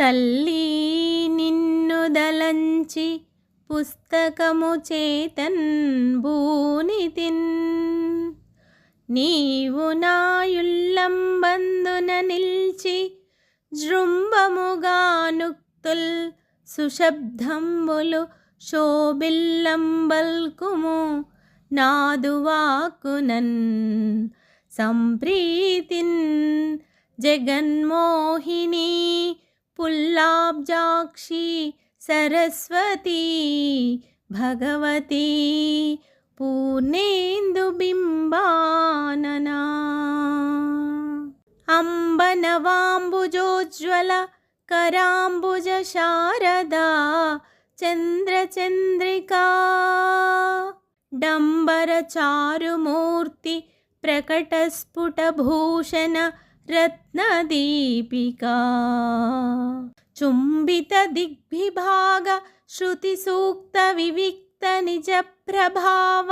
తల్లి నిన్ను దలంచి పుస్తకము చేతన్ భూనితిన్ నీవు నాయుల్లంబందున నిల్చి జృంభముగా నుక్తుల్ సుశబ్దంబులు శోభిల్లంబల్కుము నాదువాకునన్. సంప్రీతిన్ జగన్మోహిని पुल्लाब्जाक्षी सरस्वती भगवती पूर्णेन्दुबिम्बानना। अम्बनवाम्बुजोज्ज्वल कराम्बुजशारदा चन्द्रचन्द्रिका। डम्बरचारुमूर्ति प्रकटस्फुटभूषण रत्नदीपिका। ప్రకటస్ఫుటభూషణ రత్నదీపికా చుంబిత దిగ్విభాగ శృతి సూక్త వివిక్త నిజ ప్రభావ